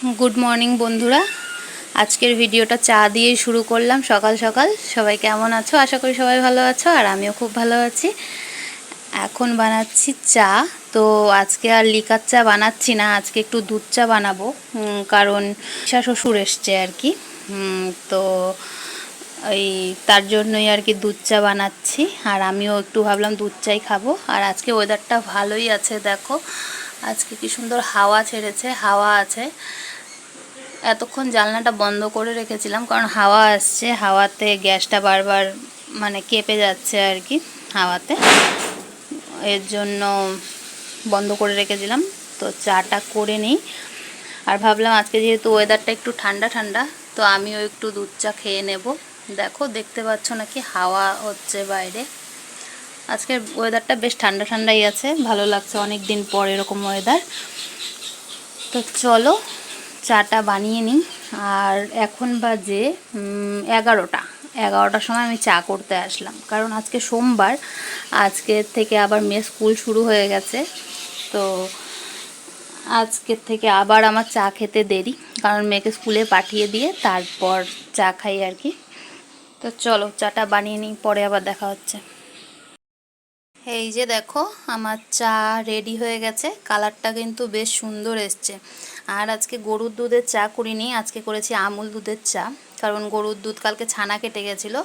Good morning বন্ধুরা। আজকের ভিডিওটা চা দিয়েই শুরু করলাম সকাল সকাল। সবাই কেমন আছো? আশা করি সবাই ভালো আছো, আর আমিও খুব ভালো আছি। এখন বানাচ্ছি চা। তো আজকে আর লিকার চা বানাচ্ছি না, আজকে একটু দুধ চা বানাবো। কারণ শ্বশুর এসছে আর কি। তো ওই তার জন্যই আর কি দুধ চা বানাচ্ছি। আর আমিও একটু ভাবলাম দুধ চাই খাব। আর আজকে ওয়েদারটা ভালোই আছে, দেখো। আজকে কি সুন্দর হাওয়া ছেড়েছে, হাওয়া আছে। এতক্ষণ জানলাটা বন্ধ করে রেখেছিলাম, কারণ হাওয়া আসছে, হাওয়াতে গ্যাসটা বারবার মানে কেঁপে যাচ্ছে আর কি হাওয়াতে। এর জন্য বন্ধ করে রেখেছিলাম, তো চাটা করে নিই। আর ভাবলাম আজকে যেহেতু ওয়েদারটা একটু ঠান্ডা ঠান্ডা, তো আমিও একটু দুধ চা খেয়ে নেব। দেখো, দেখতে পাচ্ছ নাকি হাওয়া হচ্ছে বাইরে। আজকের ওয়েদারটা বেশ ঠান্ডা, ঠান্ডাই আছে, ভালো লাগছে অনেক দিন পর এরকম ওয়েদার তো চলো চাটা বানিয়ে নিই। আর এখন বাজে এগারোটা। এগারোটার সময় আমি চা করতে আসলাম। কারণ আজকে সোমবার, আজকে থেকে আবার মেয়ে স্কুল শুরু হয়ে গেছে। তো আজকের থেকে আবার আমার চা খেতে দেরি। কারণ মেয়েকে স্কুলে পাঠিয়ে দিয়ে তারপর চা খাই আর কি। তো চলো, চাটা বানিয়ে নিই, পরে আবার দেখা হচ্ছে। এই যে দেখো, আমার চা রেডি হয়ে গেছে। কালারটা কিন্তু বেশ সুন্দর এসছে। আর আজকে গরুর দুধের চা করিনি, আজকে করেছি আমুল দুধের চা। কারণ গরুর দুধ কালকে ছানা কেটে গেছিল।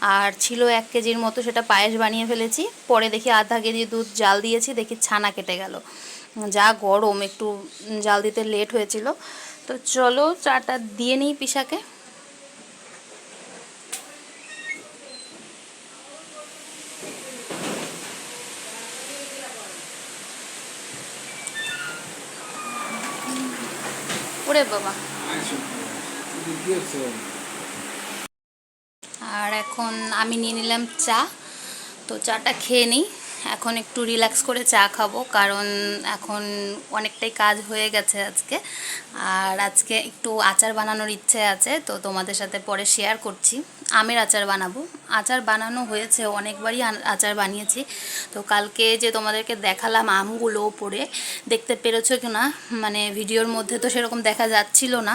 আর ছিল এক কেজির মতো, সেটা পায়েস বানিয়ে ফেলেছি। পরে দেখি আধা কেজি দুধ জাল দিয়েছি, দেখি ছানা কেটে গেল। যা গরম, একটু জাল দিতে লেট হয়েছিল। তো চলো, চাটা দিয়ে নিই পিসাকে ওরে বাবা। আর এখন আমি নিয়ে নিলাম চা। তো চাটা খেয়ে নিই। এখন একটু রিল্যাক্স করে চা খাব, কারণ এখন অনেকটাই কাজ হয়ে গেছে আজকে। আর আজকে একটু আচার বানানোর ইচ্ছে আছে, তো তোমাদের সাথে পরে শেয়ার করছি। আমের আচার বানাবো। আচার বানানো হয়েছে, অনেকবারই আচার বানিয়েছি। তো কালকে যে তোমাদেরকে দেখালাম আমগুলো পরে দেখতে পেরেছ কি না মানে ভিডিওর মধ্যে তো সেরকম দেখা যাচ্ছিল না।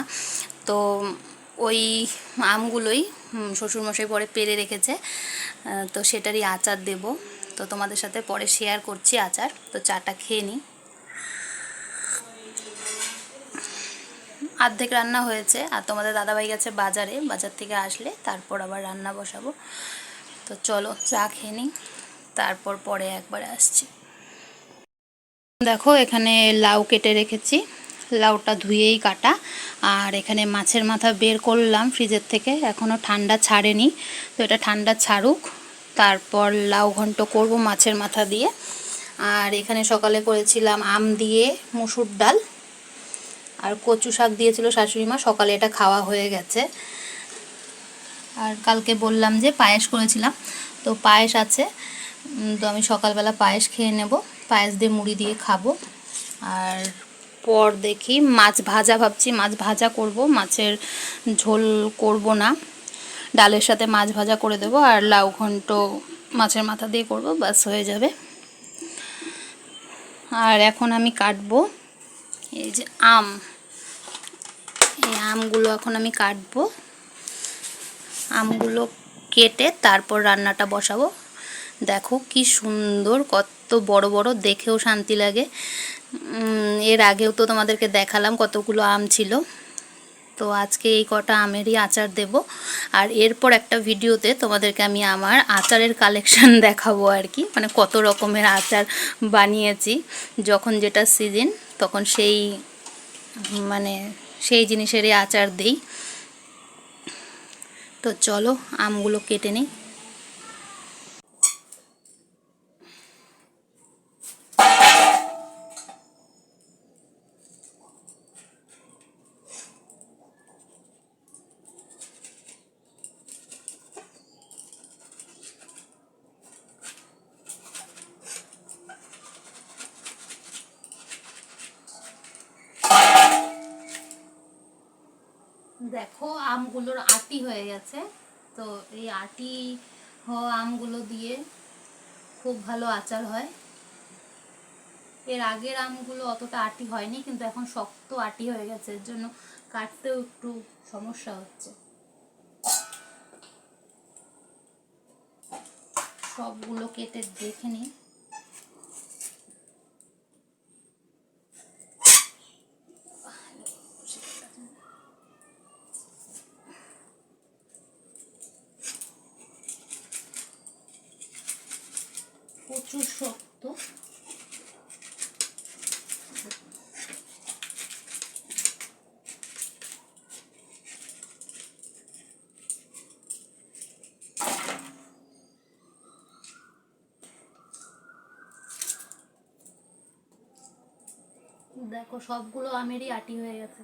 তো ওই আমগুলোই শ্বশুরমশাই পরে পেরে রেখেছে। তো সেটারই আচার দেব। তো তোমাদের সাথে পরে শেয়ার করছি আচার। তো চাটা খেয়ে নিই। অর্ধেক রান্না হয়েছে আর তোমাদের দাদাভাই গেছে বাজারে, বাজার থেকে আসলে তারপর আবার রান্না বসাবো। তো চলো চা খেয়ে নিই, তারপর পরে একবার আসছি। দেখো এখানে লাউ কেটে রেখেছি, লাউটা ধুয়েই কাটা। আর এখানে মাছের মাথা বের করলাম ফ্রিজের থেকে এখনও ঠান্ডা ছাড়েনি। তো এটা ঠান্ডা ছাড়ুক, তারপর লাউ ঘন্ট করব মাছের মাথা দিয়ে। আর এখানে সকালে করেছিলাম আম দিয়ে মুসুর ডাল। আর কচু শাক দিয়েছিল শাশুড়ি মা, সকালে এটা খাওয়া হয়ে গেছে। আর কালকে বললাম যে পায়েস করেছিলাম। তো পায়েস আছে তো আমি সকালবেলা পায়েস খেয়ে নেব। পায়েস দিয়ে মুড়ি দিয়ে খাব। আর পর দেখি মাছ ভাজা ভাবছি, মাছ ভাজা করব, মাছের ঝোল করব না। ডালের সাথে মাছ ভাজা করে দেবো আর লাউ ঘন্ট মাছের মাথা দিয়ে করব বাস হয়ে যাবে। আর এখন আমি কাটবো এই যে আম। আমগুলো এখন আমি কাটবো। আমগুলো কেটে তারপর রান্নাটা বসাবো। দেখো কি সুন্দর, কত বড় বড়, দেখেও শান্তি লাগে। এর আগেও তো তোমাদেরকে দেখালাম কতগুলো আম ছিল। তো আজকে এই কটা আমেরই আচার দেব। আর এরপর একটা ভিডিওতে তোমাদেরকে আমি আমার আচারের কালেকশন দেখাবো আর কি। মানে কত রকমের আচার বানিয়েছি। যখন যেটা সিজন তখন সেই মানে সেই জিনিসেরই আচার দিই। তো চলো আমগুলো কেটে নিই। দেখো আমগুলোর আটি হয়ে গেছে। তো এই আটি হওয়া আমগুলো দিয়ে খুব ভালো আচার হয়। এর আগের আমগুলো অতটা আটি হয়নি, কিন্তু এখন শক্ত আটি হয়ে গেছে। এর জন্য কাটতেও একটু সমস্যা হচ্ছে। সবগুলো কেটে দেখে নিই। প্রচুর শক্ত। দেখো সবগুলো আমেরই আটি হয়ে গেছে।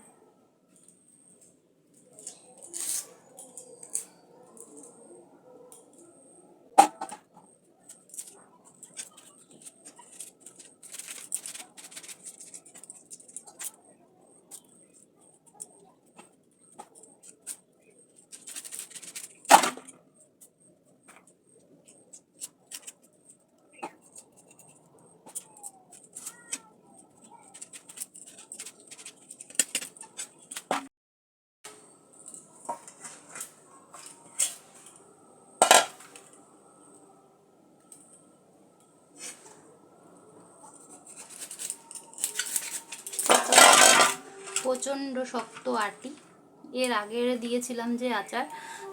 প্রচণ্ড শক্ত আটি এর আগে দিয়েছিলাম যে আচার,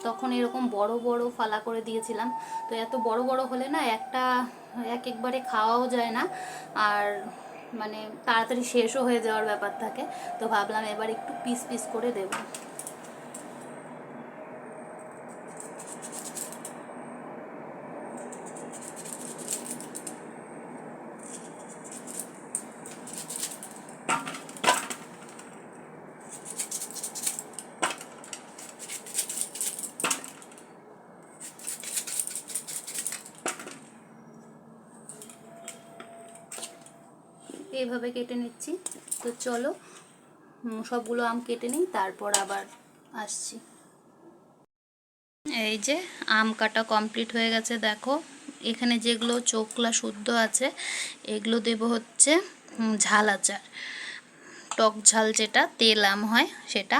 তখন এরকম বড় বড় ফালা করে দিয়েছিলাম। তো এত বড় বড় হলে না একটা, এক একবারে খাওয়াও যায় না। আর মানে তাড়াতাড়ি শেষও হয়ে যাওয়ার ব্যাপার থাকে। তো ভাবলাম এবার একটু পিস পিস করে দেবো। এইভাবে কেটে নিচ্ছি। তো চলো সবগুলো আম কেটে নিই, তারপর আবার আসছি। এই যে আম কাটা কমপ্লিট হয়ে গেছে, দেখো। এখানে যেগুলো চোখলা শুদ্ধ আছে, এগুলো দেব হচ্ছে ঝাল আচার। টক ঝাল যেটা, তেল আম হয় সেটা।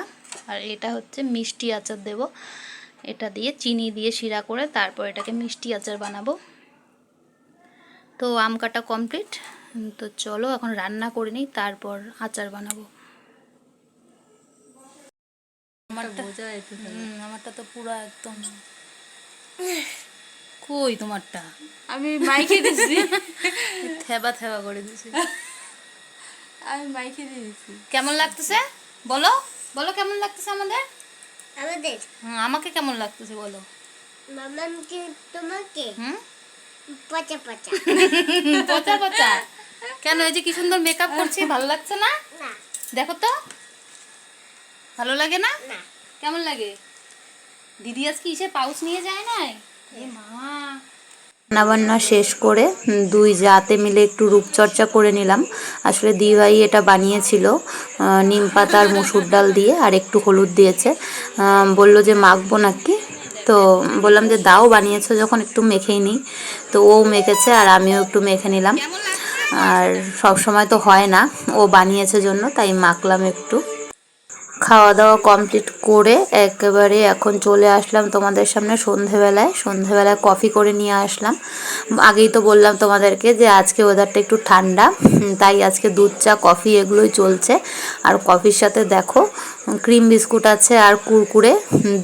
আর এটা হচ্ছে মিষ্টি আচার দেব। এটা দিয়ে চিনি দিয়ে শিরা করে তারপর এটাকে মিষ্টি আচার বানাবো। তো আম কাটা কমপ্লিট। তো চলো এখন রান্না করে নিই তারপর আচার বানাবো। আমারটা আমারটা তো পুরো একদম। কই তোমারটা? আমি মাইকে দিছি থেবা থেবা করে দিছি আমি মাইকে দিয়েছি। কেমন লাগতেছে? বলো বলো কেমন লাগতেছে আমাদের? আমাদের? হুম, আমাকে কেমন লাগতেছে বলো। মামামকে তোমাকে? হুম? পচা পচা। পচা পচা? কেন এই যে কি সুন্দর মেকআপ করছি ভালো লাগছে না? না। দেখো তো। ভালো লাগে না? না। কেমন লাগে? দিদি আজকে ইসে পাউচ নিয়ে যায় নাই? এ মা। রান্নাবান্না শেষ করে দুই জাতে মিলে একটু রূপচর্চা করে নিলাম। আসলে দিভাই এটা বানিয়েছিল নিম পাতা আর মসুর ডাল দিয়ে আর একটু হলুদ দিয়েছে। বলল যে মাখবো নাকি? তো বললাম যে দাও বানিয়েছো যখন একটু মেখেই নিই। তো ও মেখেছে আর আমিও একটু মেখে নিলাম। আর সব সময় তো হয় না। ও বানিয়েছে জন্য, তাই মাখলাম একটু। খাওয়া দাওয়া কমপ্লিট করে একেবারে এখন চলে আসলাম তোমাদের সামনে সন্ধেবেলায়। সন্ধেবেলায় কফি করে নিয়ে আসলাম। আগেই তো বললাম তোমাদেরকে যে আজকে ওয়েদারটা একটু ঠান্ডা তাই আজকে দুধ, চা কফি এগুলোই চলছে। আর কফির সাথে দেখো ক্রিম বিস্কুট আছে আর কুরকুরে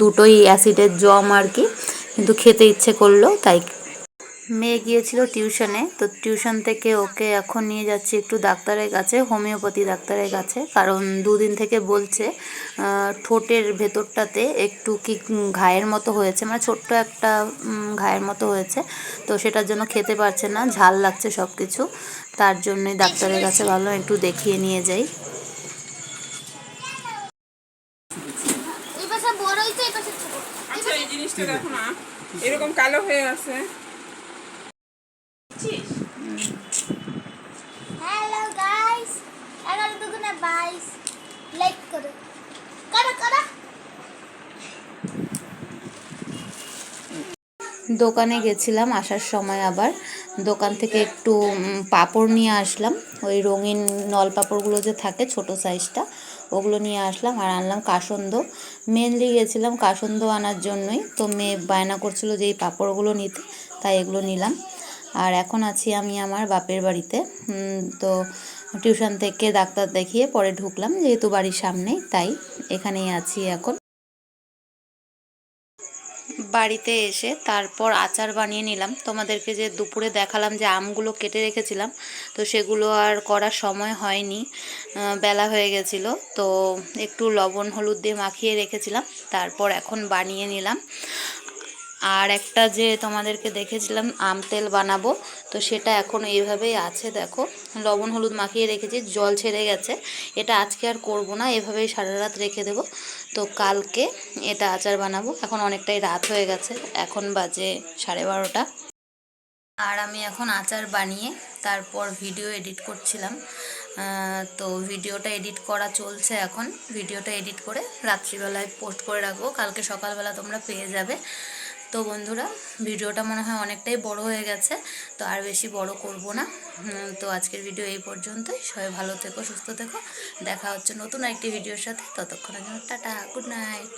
দুটোই অ্যাসিডের জম আর কি। কিন্তু খেতে ইচ্ছে করল, তাই মেয়ে গিয়েছিল টিউশনে তো টিউশন থেকে ওকে এখন নিয়ে যাচ্ছি একটু ডাক্তারের কাছে হোমিওপ্যাথি ডাক্তারের কাছে। কারণ দুদিন থেকে বলছে ঠোঁটের ভেতরটাতে একটু কি ঘায়ের মতো হয়েছে মানে ছোট্ট একটা ঘায়ের মতো হয়েছে। তো সেটার জন্য খেতে পারছে না ঝাল লাগছে সব কিছু তার জন্যই ডাক্তারের কাছে ভালো একটু দেখিয়ে নিয়ে যাই। এই আচ্ছা এই জিনিসটা দেখো না এরকম কালো হয়ে আছে। বাইশ লাইক করো করো করো দোকানে গেছিলাম, আসার সময় আবার। দোকান থেকে একটু পাপড় নিয়ে আসলাম। ওই রঙিন নল পাঁপড়গুলো যে থাকে, ছোট সাইজটা ওগুলো নিয়ে আসলাম আর আনলাম কাসন্দ। মেনলি গেছিলাম কাসন্দ আনার জন্যই। তো মেয়ে বায়না করছিল যে এই পাঁপড়গুলো নিতে, তাই এগুলো নিলাম। আর এখন আছি আমি আমার বাপের বাড়িতে। তো টিউশন থেকে ডাক্তার দেখিয়ে পরে ঢুকলাম, যেহেতু বাড়ির সামনেই, তাই এখানেই আছি এখন। বাড়িতে এসে তারপর আচার বানিয়ে নিলাম। তোমাদেরকে যে দুপুরে দেখালাম যে আমগুলো কেটে রেখেছিলাম, তো সেগুলো আর করার সময় হয়নি বেলা হয়ে গেছিল, তো একটু লবণ, হলুদ দিয়ে মাখিয়ে রেখেছিলাম, তারপর এখন বানিয়ে নিলাম। আর একটা যে তোমাদেরকে দেখেছিলাম, আম তেল বানাবো, তো সেটা এখন এইভাবেই আছে, দেখো। লবণ, হলুদ মাখিয়ে রেখেছি, জল ছেড়ে গেছে। এটা আজকে আর করব না, এভাবেই সারা রাত রেখে দেবো। তো কালকে এটা আচার বানাবো, এখন অনেকটাই রাত হয়ে গেছে, এখন বাজে সাড়ে বারোটা। আর আমি এখন আচার বানিয়ে তারপর ভিডিও এডিট করছিলাম। তো ভিডিওটা এডিট করা চলছে এখন। ভিডিওটা এডিট করে রাত্রিবেলায় পোস্ট করে রাখব। কালকে সকালবেলা তোমরা পেয়ে যাবে। তো বন্ধুরা, ভিডিওটা মনে হয় অনেকটাই বড় হয়ে গেছে, তো আর বেশি বড় করব না। তো আজকের ভিডিও এই পর্যন্তই। সবাই ভালো থেকো, সুস্থ থেকো। দেখা হচ্ছে নতুন একটি ভিডিওর সাথে। ততক্ষণের জন্য টাটা, গুড নাইট।